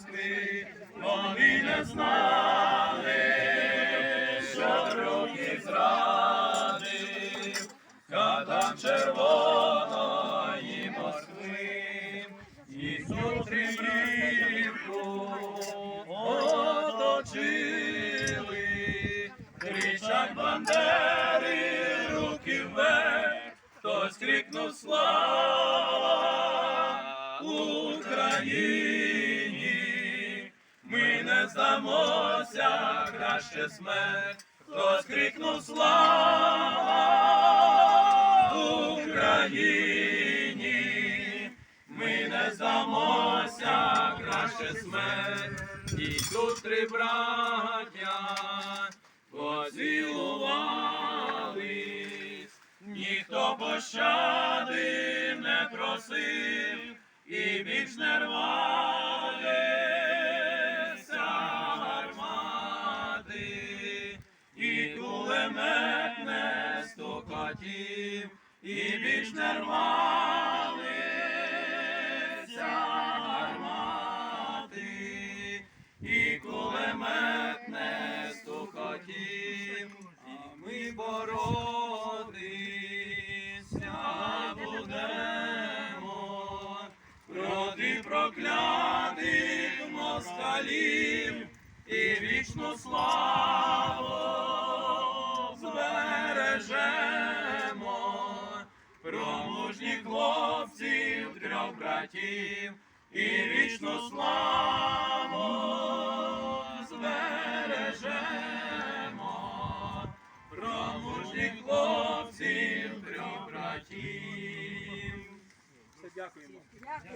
Москви, вони не знали, що руки зрадив, катам червоної Москви, і цю тримівку оточили, кричать бандери, руки вверх, хтось крикнув слава Україні, краще смерть, хтось крикнув слава Україні, ми не здамося, краще смерть, і тут три браття поцілувались, ніхто пощади не просив, і більш не рвалися кулемет стукатів, і більш не рвалися гармати, і кулемет не стукатів, і ми боротися будемо. Проти проклятих москалів і вічну славу віра братів і вічну славу збережемо, про мужніх хлопців трьох братів. Все дякуємо.